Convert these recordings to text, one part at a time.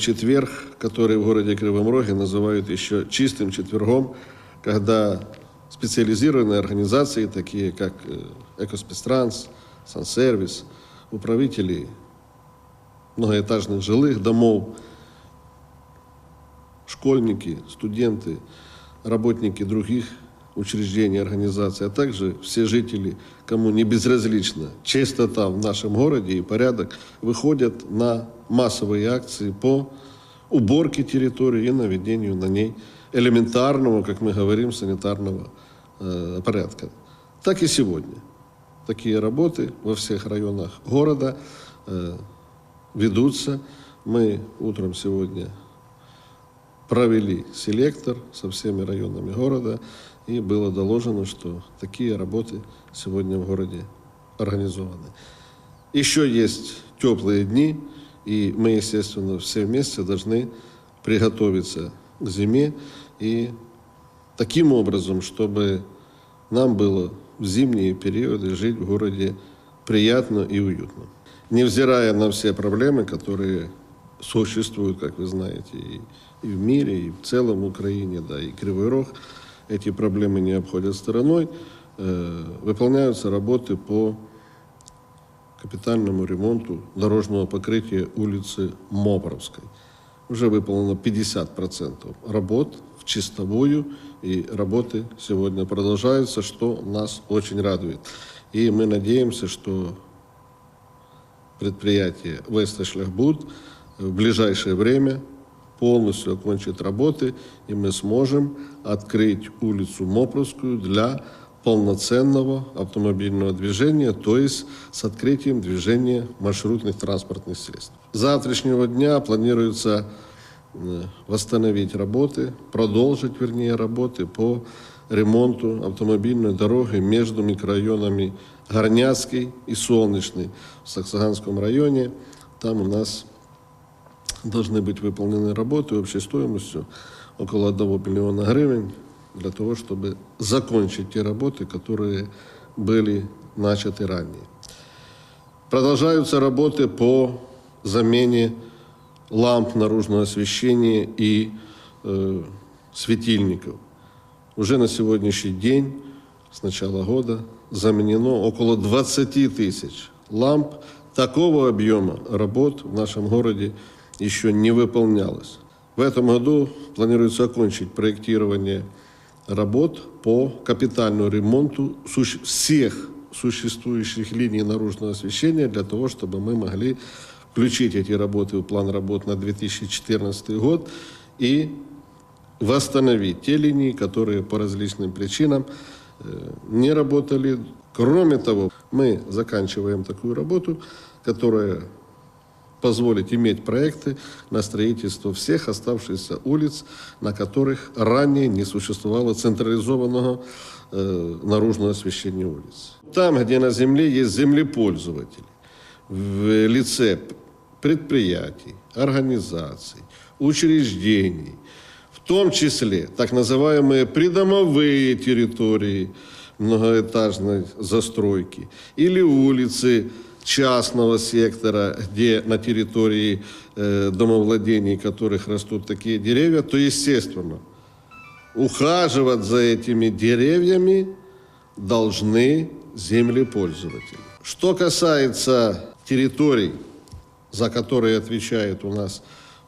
четверг, который в городе Кривом Роге называют еще чистым четвергом, когда специализированные организации, такие как э, Экоспецтранс, Сансервис, управители многоэтажных жилых домов, школьники, студенты, работники других учреждений, организаций, а также все жители, кому не безразлична чистота в нашем городе и порядок, выходят на массовые акции по уборке территории и наведению на ней элементарного, как мы говорим, санитарного э, порядка. Так и сегодня. Такие работы во всех районах города э, ведутся. Мы утром сегодня провели селектор со всеми районами города, и было доложено, что такие работы сегодня в городе организованы. Еще есть теплые дни, и мы, естественно, все вместе должны приготовиться к зиме и таким образом, чтобы нам было в зимние периоды жить в городе приятно и уютно. Невзирая на все проблемы, которые существуют, как вы знаете, и, и в мире, и в целом в Украине, да, и Кривой Рог, эти проблемы не обходят стороной, э, выполняются работы по капитальному ремонту дорожного покрытия улицы Мопровской. Уже выполнено 50% работ в чистовую, и работы сегодня продолжаются, что нас очень радует. И мы надеемся, что предприятие Весташляхбуд в ближайшее время полностью окончит работы, и мы сможем открыть улицу Мопровскую для полноценного автомобильного движения, то есть с открытием движения маршрутных транспортных средств. С завтрашнего дня планируется э, восстановить работы, продолжить, вернее, работы по ремонту автомобильной дороги между микрорайонами Горняцкий и Солнечный в Саксаганском районе. Там у нас должны быть выполнены работы общей стоимостью около 1 миллиона гривен для того, чтобы закончить те работы, которые были начаты ранее. Продолжаются работы по замене ламп наружного освещения и э, светильников. Уже на сегодняшний день, с начала года, заменено около 20 тысяч ламп. Такого объема работ в нашем городе еще не выполнялось. В этом году планируется окончить проектирование работ по капитальному ремонту всех существующих линий наружного освещения для того, чтобы мы могли включить эти работы в план работ на 2014 год и восстановить те линии, которые по различным причинам э, не работали. Кроме того, мы заканчиваем такую работу, которая позволить иметь проекты на строительство всех оставшихся улиц, на которых ранее не существовало централизованного э, наружного освещения улиц. Там, где на земле есть землепользователи, в лице предприятий, организаций, учреждений, в том числе так называемые придомовые территории многоэтажной застройки или улицы, частного сектора, где на территории э, домовладений которых растут такие деревья, то, естественно, ухаживать за этими деревьями должны землепользователи. Что касается территорий, за которые отвечает у нас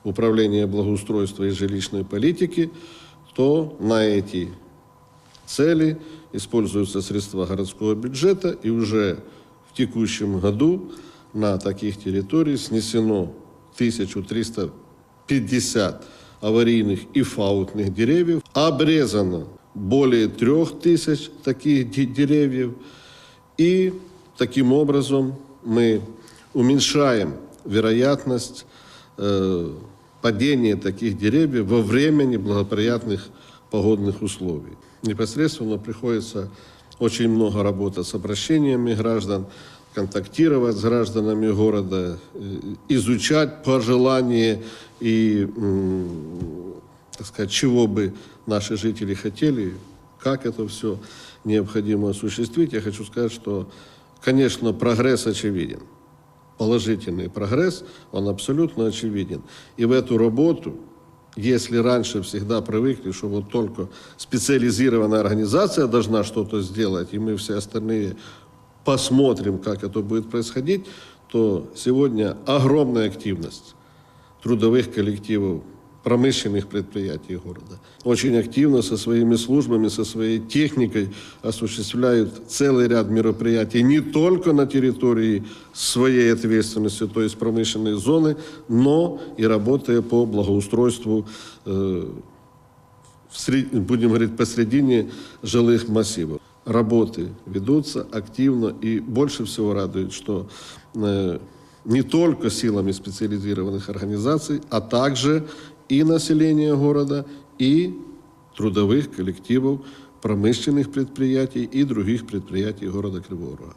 Управление благоустройства и жилищной политики, то на эти цели используются средства городского бюджета и уже в текущем году на таких территориях снесено 1350 аварийных и фаутных деревьев, обрезано более 3000 таких деревьев, и таким образом мы уменьшаем вероятность э, падения таких деревьев во время неблагоприятных погодных условий. Непосредственно приходится очень много работы с обращениями граждан, контактировать с гражданами города, э, изучать пожелания и, так сказать, чего бы наши жители хотели, как это все необходимо осуществить. Я хочу сказать, что, конечно, прогресс очевиден. положительный прогресс, он абсолютно очевиден. И в эту работу, если раньше всегда привыкли, что вот только специализированная организация должна что-то сделать, и мы все остальные посмотрим, как это будет происходить, то сегодня огромная активность трудовых коллективов промышленных предприятий города. Очень активно со своими службами, со своей техникой осуществляют целый ряд мероприятий не только на территории своей ответственности, то есть промышленной зоны, но и работая по благоустройству э, сред- будем говорить, посредине жилых массивов. Работы ведутся активно и больше всего радует, что э, не только силами специализированных организаций, а также и населения города, и трудовых коллективов, промышленных предприятий и других предприятий города Кривого Рога.